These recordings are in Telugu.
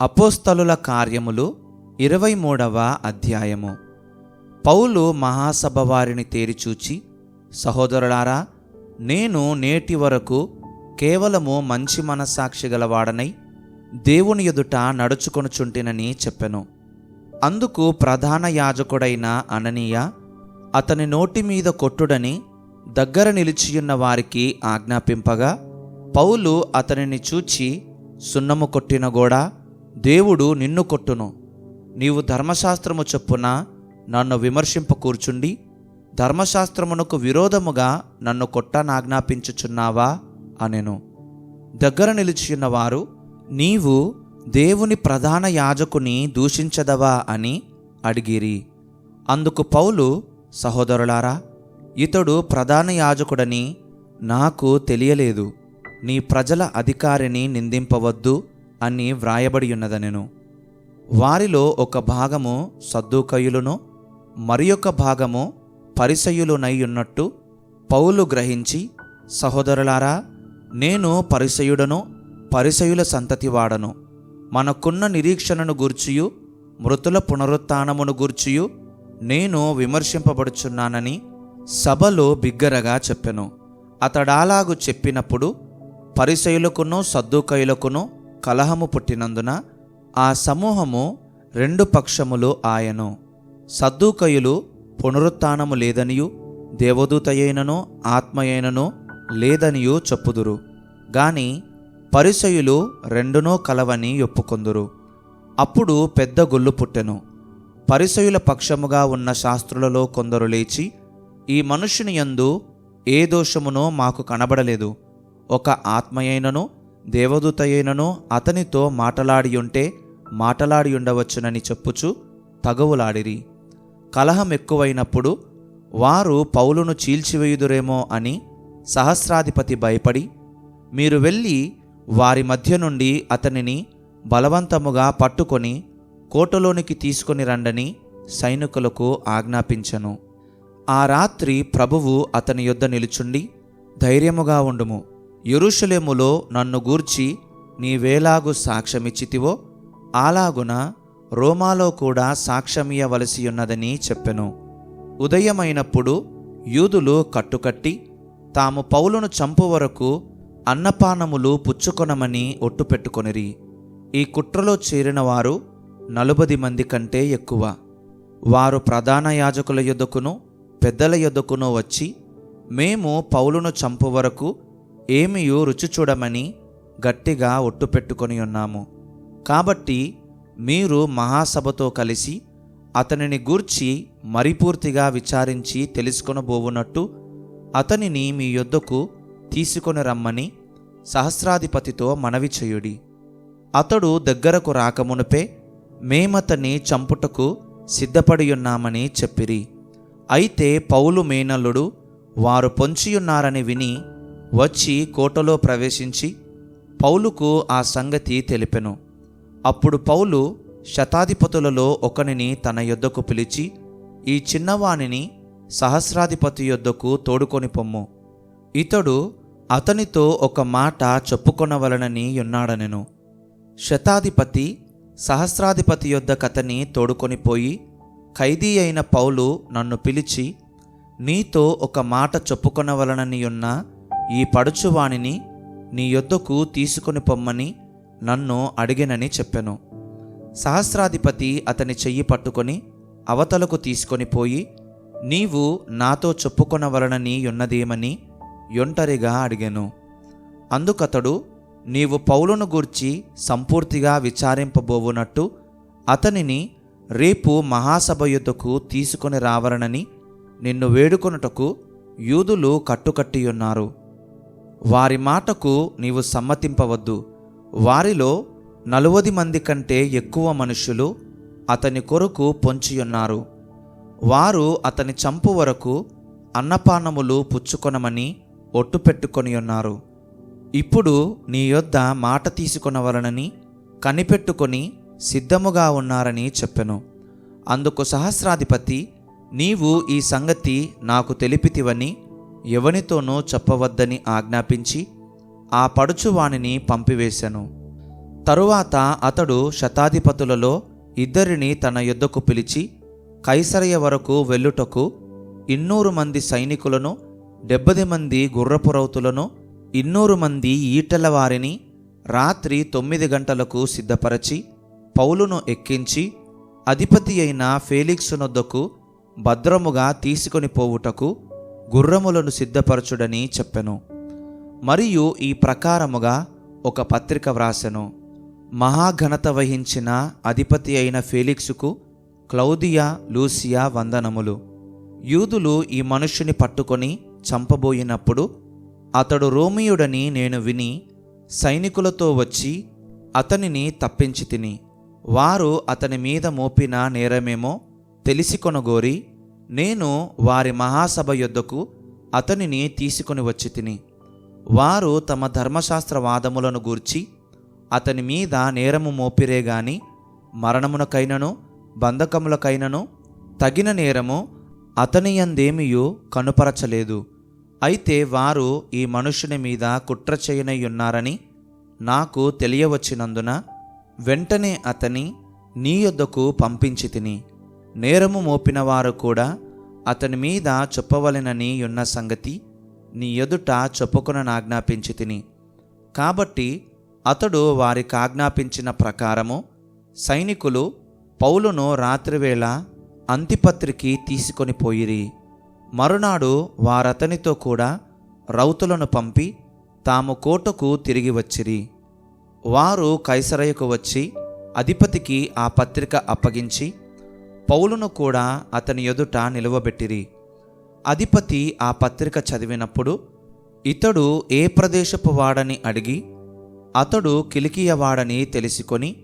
అపోస్తలుల కార్యములు ఇరవై మూడవ అధ్యాయము. పౌలు మహాసభ వారిని తేరిచూచి సహోదరులారా నేను నేటి వరకు కేవలము మంచి మనస్సాక్షి గలవాడనై దేవుని ఎదుట నడుచుకొనుచుంటినని చెప్పెను. అందుకు ప్రధాన యాజకుడైన అననీయ అతని నోటి మీద కొట్టుడని దగ్గర నిలిచియున్న వారికి ఆజ్ఞాపింపగా పౌలు అతనిని చూచి సున్నము కొట్టిన గోడా దేవుడు నిన్ను కొట్టును. నీవు ధర్మశాస్త్రము చొప్పున నన్ను విమర్శింప కూర్చుండి ధర్మశాస్త్రమునకు విరోధముగా నన్ను కొట్టనాజ్ఞాపించుచున్నావా అనెను. దగ్గర నిలిచియున్న వారు నీవు దేవుని ప్రధాన యాజకుని దూషించదవా అని అడిగిరి. అందుకు పౌలు సహోదరులారా ఇతడు ప్రధాన యాజకుడని నాకు తెలియలేదు. నీ ప్రజల అధికారిని నిందింపవద్దు అని వ్రాయబడి ఉన్నదనెను వారిలో ఒక భాగము సద్దుకయులును మరి ఒక భాగము పరిసయులునై ఉన్నట్టు పౌలు గ్రహించి సహోదరులారా నేను పరిసయుడను పరిసయుల సంతతివాడను. మనకున్న నిరీక్షణను గూర్చియు మృతుల పునరుత్నమును గూర్చియు నేను విమర్శింపబడుచున్నానని సభలో బిగ్గరగా చెప్పెను. అతడాలాగు చెప్పినప్పుడు పరిసయులకును సద్దుకయులకును కలహము పుట్టినందున ఆ సమూహము రెండు పక్షములు ఆయను. సద్దుకయులు పునరుత్నము లేదనియు దేవదూతయైనను ఆత్మయైనను లేదనియు చెప్పుదురు. గాని పరిసయులు రెండునో కలవని ఒప్పుకొందురు. అప్పుడు పెద్ద గుళ్ళు పుట్టెను. పరిసయుల పక్షముగా ఉన్న శాస్త్రులలో కొందరు లేచి ఈ మనుషుని యందు ఏ దోషమునో మాకు కనబడలేదు. ఒక ఆత్మయైనను దేవదూతయైనను అతనితో మాటలాడియుంటే మాటలాడియుండవచ్చునని చెప్పుచు తగవులాడిరి. కలహం ఎక్కువైనప్పుడు వారు పౌలును చీల్చివేయుదురేమో అని సహస్రాధిపతి భయపడి మీరు వెళ్ళి వారి మధ్య నుండి అతనిని బలవంతముగా పట్టుకొని కోటలోనికి తీసుకొని రండని సైనికులకు ఆజ్ఞాపించను. ఆ రాత్రి ప్రభువు అతని యొద్ద నిలుచుండి ధైర్యముగా ఉండుము. యెరూషలేములో నన్ను గూర్చి నీవేలాగు సాక్ష్యమిచ్చితివో అలాగున రోమాలో కూడా సాక్ష్యమియవలసి ఉన్నదని చెప్పెను. ఉదయమైనప్పుడు యూదులు కట్టుకట్టి తాము పౌలును చంపు వరకు అన్నపానములు పుచ్చుకొనమని ఒట్టుపెట్టుకొనిరి ఈ కుట్రలో చేరిన వారు నలుబది మంది కంటే ఎక్కువ. వారు ప్రధాన యాజకుల యొద్దకును పెద్దల యొద్దకును వచ్చి మేము పౌలును చంపు వరకు ఏమియో రుచి చూడమని గట్టిగా ఒట్టు పెట్టుకొని ఉన్నాము. కాబట్టి మీరు మహాసభతో కలిసి అతనిని గూర్చి మరిపూర్తిగా విచారించి తెలుసుకొనబోవునట్టు అతనిని మీ యొద్దకు తీసుకొని రమ్మని సహస్రాధిపతితో మనవి చేయుడి. అతడు దగ్గరకు రాకమునుపే మేమతని చంపుటకు సిద్ధపడి ఉన్నామని చెప్పిరి. అయితే పౌలు మేనల్లుడు వారు పొంచియున్నారని విని వచ్చి కోటలో ప్రవేశించి పౌలుకు ఆ సంగతి తెలిపెను. అప్పుడు పౌలు శతాధిపతులలో ఒకనిని తన యొద్దకు పిలిచి ఈ చిన్నవాణిని సహస్రాధిపతి యొద్దకు తోడుకొని పొమ్ము. ఇతడు అతనితో ఒక మాట చెప్పుకొనవలనని ఉన్నాడనెను. శతాధిపతి సహస్రాధిపతి యొద్దకతని తోడుకొని పోయి ఖైదీ అయిన పౌలు నన్ను పిలిచి నీతో ఒక మాట చెప్పుకొనవలనని ఉన్న ఈ పడుచువాణిని నీ యొద్దకు తీసుకొని పొమ్మని నన్ను అడిగినని చెప్పెను. సహస్రాధిపతి అతని చెయ్యి పట్టుకొని అవతలకు తీసుకొని పోయి నీవు నాతో చెప్పుకొనవలనని ఉన్నదేమని ఒంటరిగా అడిగాను. అందుకతడు నీవు పౌలును గూర్చి సంపూర్తిగా విచారింపబోవునట్టు అతనిని రేపు మహాసభ యుద్ధకు తీసుకొని రావలనని నిన్ను వేడుకొనుటకు యూదులు కట్టుకట్టియున్నారు. వారి మాటకు నీవు సమ్మతింపవద్దు. వారిలో నలువది మంది కంటే ఎక్కువ మనుషులు అతని కొరకు పొంచియున్నారు. వారు అతని చంపు వరకు అన్నపానములు పుచ్చుకొనమని ఒట్టు పెట్టుకొని ఉన్నారు ఇప్పుడు నీ యొద్ద మాట తీసుకొనవలనని కనిపెట్టుకొని సిద్ధముగా ఉన్నారని చెప్పెను. అందుకు సహస్రాధిపతి నీవు ఈ సంగతి నాకు తెలిపితివని ఎవనితోనూ చెప్పవద్దని ఆజ్ఞాపించి ఆ పడుచువాణిని పంపివేశను. తరువాత అతడు శతాధిపతులలో ఇద్దరిని తన యుద్ధకు పిలిచి కైసరయ వరకు వెళ్ళుటకు ఇన్నూరు మంది సైనికులను డెబ్బది మంది గుర్రపు రౌతులను ఇన్నూరు మంది ఈటల వారిని రాత్రి తొమ్మిది గంటలకు సిద్ధపరచి పౌలును ఎక్కించి అధిపతి అయిన ఫేలిక్సునొద్దకు భద్రముగా తీసుకొని పోవుటకు గుర్రములను సిద్ధపరచుడని చెప్పెను. మరియు ఈ ప్రకారముగా ఒక పత్రిక వ్రాసెను. మహాఘనత వహించిన అధిపతి అయిన ఫేలిక్సుకు క్లౌదియా లూసియా వందనములు. యూదులు ఈ మనుష్యుని పట్టుకొని చంపబోయినప్పుడు అతడు రోమియుడని నేను విని సైనికులతో వచ్చి అతనిని తప్పించి తిని. వారు అతని మీద మోపిన నేరమేమో తెలిసి కొనగోరి నేను వారి మహాసభ యొద్దకు అతనిని తీసుకొని వచ్చి తిని వారు తమ ధర్మశాస్త్ర వాదములను గూర్చి అతని మీద నేరము మోపిరే గాని మరణమునకైనను బంధకములకైనను తగిన నేరము అతని యందేమియు కనుపరచలేదు. అయితే వారు ఈ మనుషుని మీద కుట్ర చేయనయ్యున్నారని నాకు తెలియవచ్చినందున వెంటనే అతని నీ యొద్దకు పంపించి తిని నేరము మోపిన వారు కూడా అతని మీద చెప్పవలెనని ఉన్న సంగతి నీ ఎదుట చెప్పుకొనని ఆజ్ఞాపించి తిని. కాబట్టి అతడు వారికి ఆజ్ఞాపించిన ప్రకారము సైనికులు పౌలును రాత్రివేళ అంతిపత్రికి తీసుకొని పోయిరి. మరునాడు వారతనితో కూడా రౌతులను పంపి తాము కోటకు తిరిగి వచ్చిరి. వారు కైసరయ్యకు వచ్చి అధిపతికి ఆ పత్రిక అప్పగించి పౌలును కూడా అతని ఎదుట నిలువబెట్టిరి. అధిపతి ఆ పత్రిక చదివినప్పుడు ఇతడు ఏ ప్రదేశపు వాడని అడిగి అతడు కిలికియవాడని తెలుసుకొని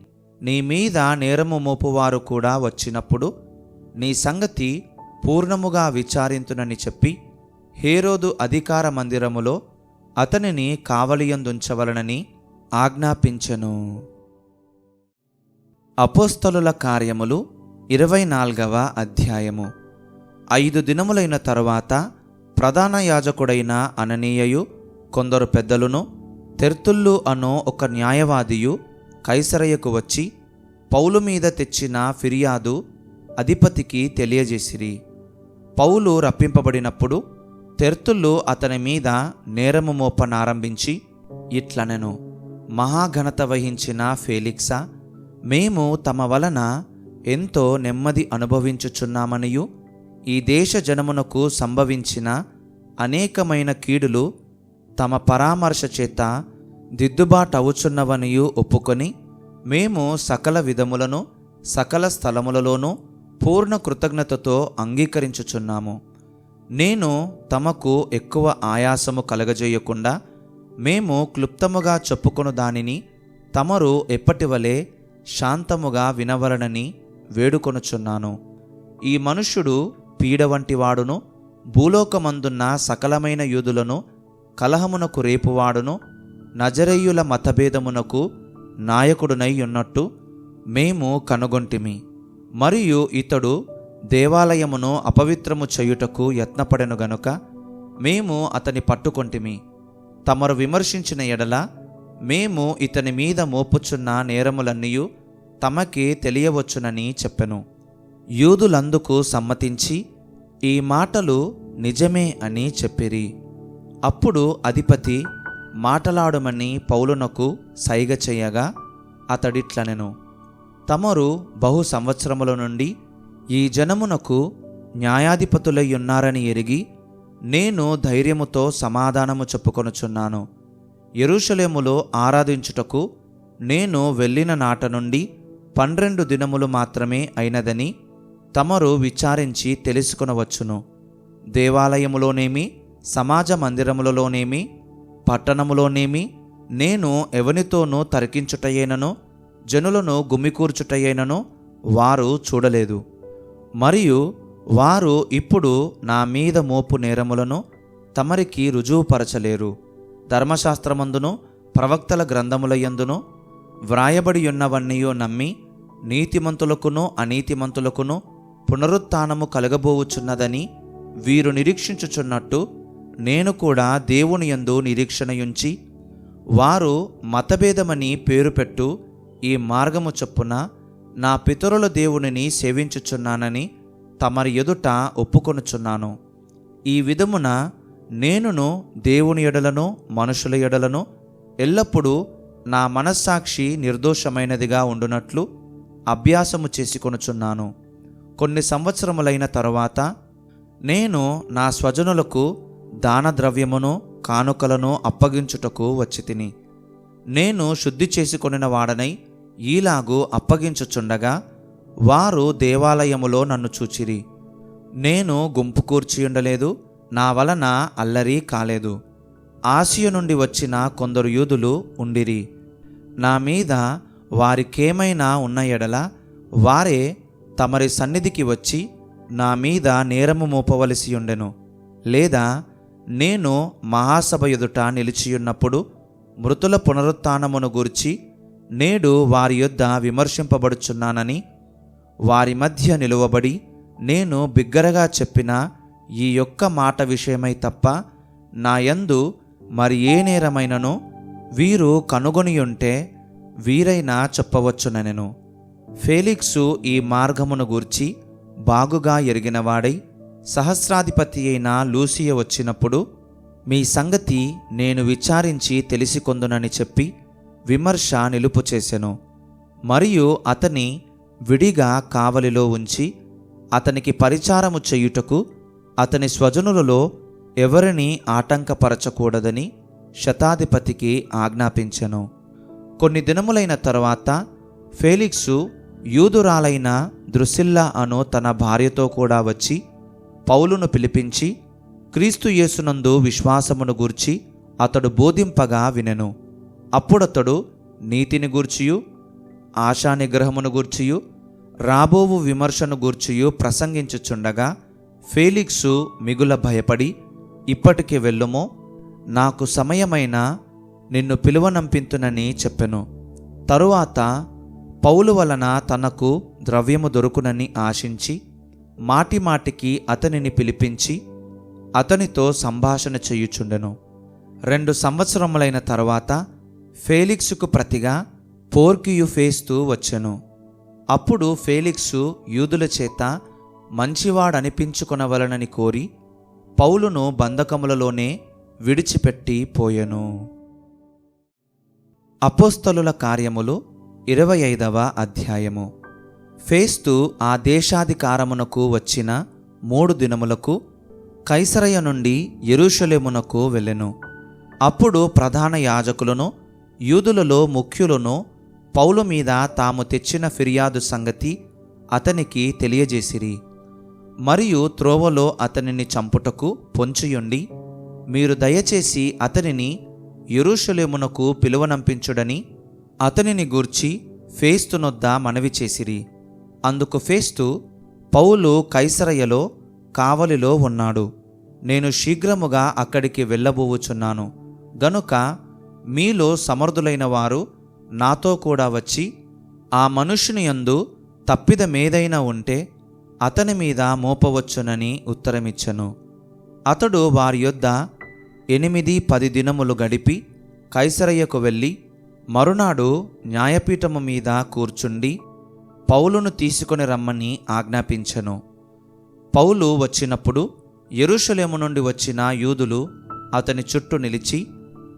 నీ మీద నేరము మోపువారు కూడా వచ్చినప్పుడు నీ సంగతి పూర్ణముగా విచారింతునని చెప్పి హేరోదు అధికార మందిరములో అతనిని కావలియందుంచవలనని ఆజ్ఞాపించెను. అపోస్తలుల కార్యములు ఇరవై నాల్గవ అధ్యాయము. ఐదు దినములైన తరువాత ప్రధాన యాజకుడైన అననీయయు కొందరు పెద్దలును తెర్తుల్లు అను ఒక న్యాయవాదియు కైసరయ్యకు వచ్చి పౌలు మీద తెచ్చిన ఫిర్యాదు అధిపతికి తెలియజేసిరి. పౌలు రప్పింపబడినప్పుడు తెర్తుళ్ళు అతని మీద నేరము మోపనారంభించి ఇట్లనెను మహాఘనత వహించిన ఫేలిక్సా మేము తమ వలన ఎంతో నెమ్మది అనుభవించుచున్నామనియు? ఈ దేశ జనమునకు సంభవించిన అనేకమైన కీడులు తమ పరామర్శ చేత దిద్దుబాటవుచున్నవనియు ఒప్పుకొని మేము సకల విధములను సకల స్థలములలోనూ పూర్ణ కృతజ్ఞతతో అంగీకరించుచున్నాము. నేను తమకు ఎక్కువ ఆయాసము కలగజేయకుండా మేము క్లుప్తముగా చెప్పుకొను దానిని తమరు ఎప్పటివలే శాంతముగా వినవలనని వేడుకొనుచున్నాను. ఈ మనుష్యుడు పీడ వంటి వాడును భూలోకమందున్న సకలమైన యూదులను కలహమునకు రేపువాడును నజరేయుల మతభేదమునకు నాయకుడునై ఉన్నట్టు మేము కనుగొంటిమి. మరియు ఇతడు దేవాలయమును అపవిత్రము చేయుటకు యత్నపడెను గనుక మేము అతని పట్టుకొంటిమి. తమరు విమర్శించిన ఎడల మేము ఇతని మీద మోపుచున్న నేరములన్నీయు తమకి తెలియవచ్చునని చెప్పెను. యూదులందుకు సమ్మతించి ఈ మాటలు నిజమే అని చెప్పిరి. అప్పుడు అధిపతి మాటలాడమని పౌలునకు సైగ చేయగా అతడిట్లనెను. తమరు బహు సంవత్సరముల నుండి ఈ జనమునకు న్యాయాధిపతులై ఉన్నారని ఎరిగి నేను ధైర్యముతో సమాధానము చెప్పుకొనుచున్నాను. ఎరుషలేములో ఆరాధించుటకు నేను వెళ్ళిన నాట నుండి పన్నెండు దినములు మాత్రమే అయినదని తమరు విచారించి తెలుసుకొనవచ్చును. దేవాలయములోనేమి సమాజ మందిరములలోనేమి పట్టణములోనేమి నేను ఎవనితోనూ తరికించుటయేనను జనులను గుమికూర్చుటయేనను వారు చూడలేదు. మరియు వారు ఇప్పుడు నా మీద మోపు నేరములను తమరికి రుజువుపరచలేరు. ధర్మశాస్త్రమందును ప్రవక్తల గ్రంథములయందును వ్రాయబడి ఉన్నవన్నీయో నమ్మి నీతిమంతులకును అనీతిమంతులకును పునరుత్నము కలగబోవుచున్నదని వీరు నిరీక్షించుచున్నట్టు నేను కూడా దేవుని యందు నిరీక్షణయుంచి వారు మతభేదమని పేరు పెట్టు ఈ మార్గము చొప్పున నా పితరుల దేవునిని సేవించుచున్నానని తమరి ఎదుట ఒప్పుకొనుచున్నాను. ఈ విధమున నేనును దేవుని ఎడలను మనుషుల ఎడలను ఎల్లప్పుడూ నా మనస్సాక్షి నిర్దోషమైనదిగా ఉండునట్లు అభ్యాసము చేసుకొనుచున్నాను. కొన్ని సంవత్సరములైన తరువాత నేను నా స్వజనులకు దాన ద్రవ్యమును కానుకలను అప్పగించుటకు వచ్చి తిని. నేను శుద్ధి చేసుకొనిన వాడనై ఈలాగు అప్పగించుచుండగా వారు దేవాలయములో నన్ను చూచిరి. నేను గుంపు కూర్చియుండలేదు నా వలన అల్లరి కాలేదు. ఆసియ నుండి వచ్చిన కొందరు యూదులు ఉండిరి. నా మీద వారికేమైనా ఉన్న ఎడల వారే తమరి సన్నిధికి వచ్చి నా మీద నేరము మోపవలసి ఉండెను. లేదా నేను మహాసభ ఎదుట నిలిచియున్నప్పుడు మృతుల పునరుత్నమును గూర్చి నేడు వారి యొద్ద విమర్శింపబడుచున్నానని వారి మధ్య నిలువబడి నేను బిగ్గరగా చెప్పిన ఈ యొక్క మాట విషయమై తప్ప నా యందు మరి ఏ నేరమైనను వీరు కనుగొనియుంటే వీరైనా చెప్పవచ్చునెను ఫేలిక్సు ఈ మార్గమును గూర్చి బాగుగా ఎరిగినవాడై సహస్రాధిపతి అయిన లూసియ వచ్చినప్పుడు మీ సంగతి నేను విచారించి తెలిసికొందునని చెప్పి విమర్శ నిలుపు చేసెను. మరియు అతని విడిగా కావలిలో ఉంచి అతనికి పరిచారము చేయుటకు అతని స్వజనులలో ఎవరిని ఆటంకపరచకూడదని శతాధిపతికి ఆజ్ఞాపించెను. కొన్ని దినములైన తరువాత ఫేలిక్సు యూదురాలైన దృసిల్లా అను తన భార్యతో కూడా వచ్చి పౌలును పిలిపించి క్రీస్తు యేసునందు విశ్వాసమును గూర్చి అతడు బోధింపగా వినెను. అప్పుడతడు నీతిని గూర్చియు ఆశా నిగ్రహమును గూర్చియు రాబోవు విమర్శను గూర్చియు ప్రసంగించుచుండగా ఫేలిక్సు మిగుల భయపడి ఇప్పటికి వెళ్ళుమో నాకు సమయమైన నిన్ను పిలువనంపింతునని చెప్పెను. తరువాత పౌలు వలన తనకు ద్రవ్యము దొరుకునని ఆశించి మాటిమాటికి అతనిని పిలిపించి అతనితో సంభాషణ చేయుచుండెను. రెండు సంవత్సరములైన తర్వాత ఫేలిక్సుకు ప్రతిగా పోర్కియు ఫేస్తూ వచ్చెను. అప్పుడు ఫేలిక్సు యూదుల చేత మంచివాడనిపించుకొనవలనని కోరి పౌలును బంధకములలోనే విడిచిపెట్టి పోయెను. అపోస్తలుల కార్యములు ఇరవై ఐదవ అధ్యాయము. ఫేస్తు ఆ దేశాధికారమునకు వచ్చిన మూడు దినములకు కైసరయ నుండి ఎరుషలేమునకు వెళ్ళెను. అప్పుడు ప్రధాన యాజకులను యూదులలో ముఖ్యులను పౌలు మీద తాము తెచ్చిన ఫిర్యాదు సంగతి అతనికి తెలియజేసిరి. మరియు త్రోవలో అతనిని చంపుటకు పొంచియుండి మీరు దయచేసి అతనిని ఎరుషలేమునకు పిలువనంపించుడని అతనిని గూర్చి ఫేస్తునొద్ద మనవి చేసిరి. అందుకు ఫేస్తు పౌలు కైసరయ్యలో కావలిలో ఉన్నాడు. నేను శీఘ్రముగా అక్కడికి వెళ్ళబోవుచున్నాను. గనుక మీలో సమర్థులైన వారు నాతో కూడా వచ్చి ఆ మనుషుని యందు తప్పిదమేదైనా ఉంటే అతని మీద మోపవచ్చునని ఉత్తరమిచ్చను. అతడు వారి యొద్ద ఎనిమిది పది దినములు గడిపి కైసరయ్యకు వెళ్ళి మరునాడు న్యాయపీఠము మీద కూర్చుండి పౌలును తీసుకొని రమ్మని ఆజ్ఞాపించెను. పౌలు వచ్చినప్పుడు ఎరుషలేము నుండి వచ్చిన యూదులు అతని చుట్టూ నిలిచి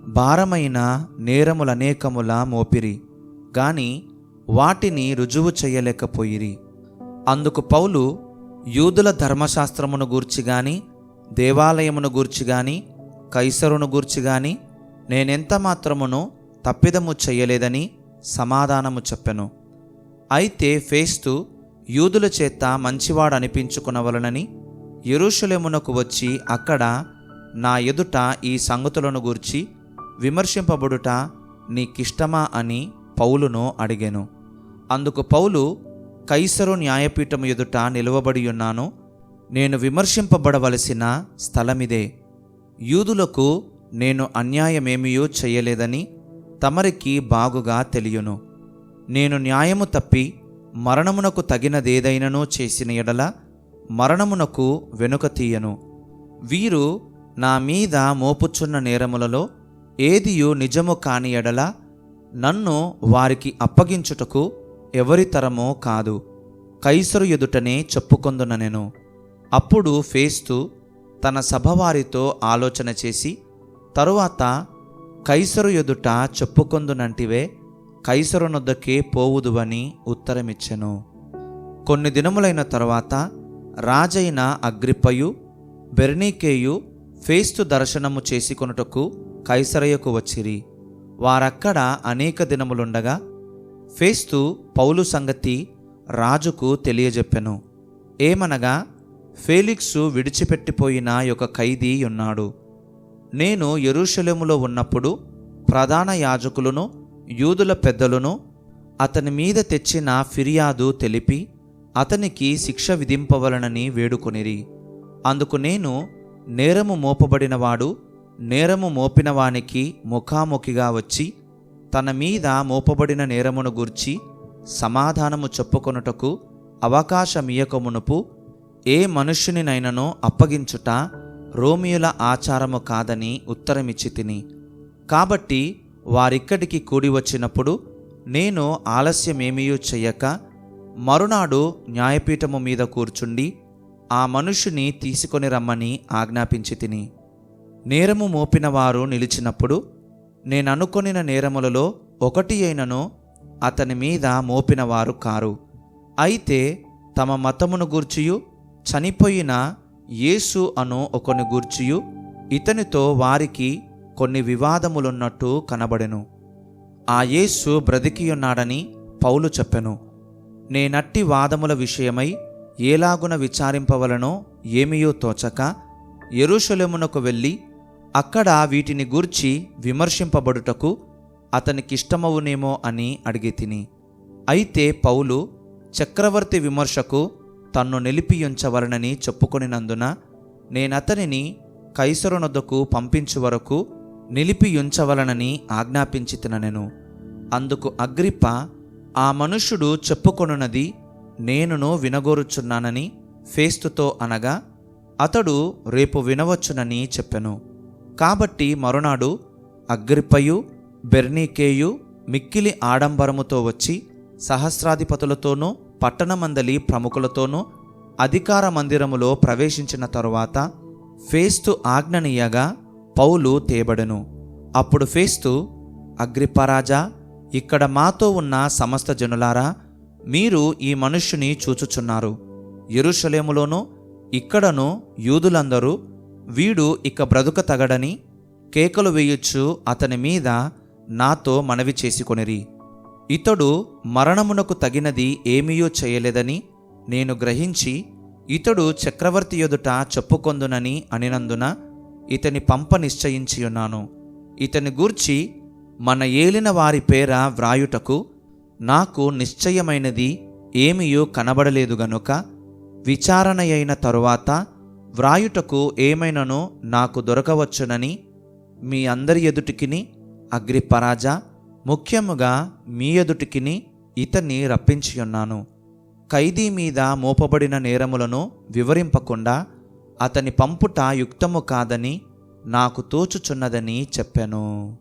భారమైన నేరములనేకముల మోపిరి గాని వాటిని రుజువు చేయలేకపోయిరి. అందుకు పౌలు యూదుల ధర్మశాస్త్రమును గూర్చి గాని దేవాలయమును గూర్చి గాని కైసరును గూర్చి గాని నేనెంత మాత్రమును తప్పిదము చెయ్యలేదని సమాధానము చెప్పెను. అయితే ఫేస్తు యూదుల చేత మంచివాడు ఎరుషులెమునకు వచ్చి అక్కడ నా ఎదుట ఈ సంగతులను గూర్చి విమర్శింపబడుట నీకిష్టమా అని పౌలును అడిగాను. అందుకు పౌలు కైసరు న్యాయపీఠము ఎదుట నిలువబడి ఉన్నాను నేను విమర్శింపబడవలసిన స్థలమిదే. యూదులకు నేను అన్యాయమేమియో చేయలేదని తమరికి బాగుగా తెలియను. నేను న్యాయము తప్పి మరణమునకు తగినదేదైననో చేసిన ఎడల మరణమునకు వెనుక తీయను. వీరు నా మీద మోపుచున్న నేరములలో ఏదియు నిజము కాని ఎడల నన్ను వారికి అప్పగించుటకు ఎవరి తరమో కాదు. కైసరు ఎదుటనే చెప్పుకొందున నేను. అప్పుడు ఫేస్తు తన సభవారితో ఆలోచన చేసి తరువాత కైసరు ఎదుట చెప్పుకొందునంటివే కైసరునొద్దకే పోవుదువని ఉత్తరమిచ్చెను. కొన్ని దినములైన తరువాత రాజైన అగ్రిప్పయు బెర్నీకేయు ఫేస్తు దర్శనము చేసుకొనుటకు కైసరయ్యకు వచ్చిరి. వారక్కడ అనేక దినములుండగా ఫేస్తు పౌలు సంగతి రాజుకు తెలియజెప్పెను. ఏమనగా ఫేలిక్సు విడిచిపెట్టిపోయిన యొక్క ఖైదీ ఉన్నాడు. నేను ఎరుషలేములో ఉన్నప్పుడు ప్రధాన యాజకులను యూదుల పెద్దలను అతని మీద తెచ్చిన ఫిర్యాదు తెలిపి అతనికి శిక్ష విధింపవలనని వేడుకొనిరి. అందుకు నేను నేరము మోపబడినవాడు నేరము మోపినవానికి ముఖాముఖిగా వచ్చి తన మీద మోపబడిన నేరమును గూర్చి సమాధానము చెప్పుకొనుటకు అవకాశమియకమునుపు ఏ మనుష్యునినైనను అప్పగించుట రోమియుల ఆచారము కాదని ఉత్తరమిచ్చి తిని. కాబట్టి వారిక్కడికి కూడి వచ్చినప్పుడు నేను ఆలస్యమేమీయూ చెయ్యక మరునాడు న్యాయపీఠము మీద కూర్చుండి ఆ మనుష్యుని తీసుకొని రమ్మని ఆజ్ఞాపించి తిని. నేరము మోపినవారు నిలిచినప్పుడు నేననుకొనిన నేరములలో ఒకటి అయినను అతని మీద మోపినవారు కారు. అయితే తమ మతమును గూర్చియు చనిపోయిన యేసు అను ఒకని గూర్చియు ఇతనితో వారికి కొన్ని వివాదములున్నట్టు కనబడెను. ఆ యేసు బ్రతికియున్నాడని పౌలు చెప్పెను. నేనట్టి వాదముల విషయమై ఏలాగున విచారింపవలనో ఏమియో తోచక యెరూషలేమునకు వెళ్ళి అక్కడ వీటిని గూర్చి విమర్శింపబడుటకు అతనికిష్టమవునేమో అని అడిగి తిని. అయితే పౌలు చక్రవర్తి విమర్శకు తన్ను నిలిపియుంచవలనని చెప్పుకొనినందున నేనతనిని కైసరునొద్దకు పంపించు వరకు నిలిపియుంచవలనని ఆజ్ఞాపించి తిననెను. అందుకు అగ్రిప్ప ఆ మనుష్యుడు చెప్పుకొనున్నది నేనును వినగోరుచున్నానని ఫేస్తుతో అనగా అతడు రేపు వినవచ్చునని చెప్పెను. కాబట్టి మరునాడు అగ్రిప్పయు బెర్నీకేయు మిక్కిలి ఆడంబరముతో వచ్చి సహస్రాధిపతులతోనూ పట్టణమందలి ప్రముఖులతోనూ అధికార మందిరములో ప్రవేశించిన తరువాత ఫేస్తు ఆజ్ఞనీయగా పౌలు తేబడెను. అప్పుడు ఫేస్తు అగ్రిప్పరాజా ఇక్కడ మాతో ఉన్న సమస్త జనులారా మీరు ఈ మనుష్యుని చూచుచున్నారు. ఎరుషలేములోనూ ఇక్కడను యూదులందరూ వీడు ఇక బ్రతుక తగడని కేకలు వేయొచ్చు అతని మీద నాతో మనవి చేసుకొనిరి. ఇతడు మరణమునకు తగినది ఏమీయూ చేయలేదని నేను గ్రహించి ఇతడు చక్రవర్తి ఎదుట చెప్పుకొందునని అనినందున ఇతని పంప నిశ్చయించియున్నాను ఇతని గూర్చి మన ఏలిన వారి పేర వ్రాయుటకు నాకు నిశ్చయమైనది ఏమీయూ కనబడలేదు గనుక విచారణ అయిన తరువాత వ్రాయుటకు ఏమైనను నాకు దొరకవచ్చునని మీ అందరి ఎదుటికిని అగ్రిపరాజా ముఖ్యముగా మీ ఎదుటికిని ఇతన్ని రప్పించియున్నాను. ఖైదీ మీద మోపబడిన నేరములను వివరింపకుండా అతని పంపుట యుక్తము కాదని నాకు తోచుచున్నదని చెప్పాను.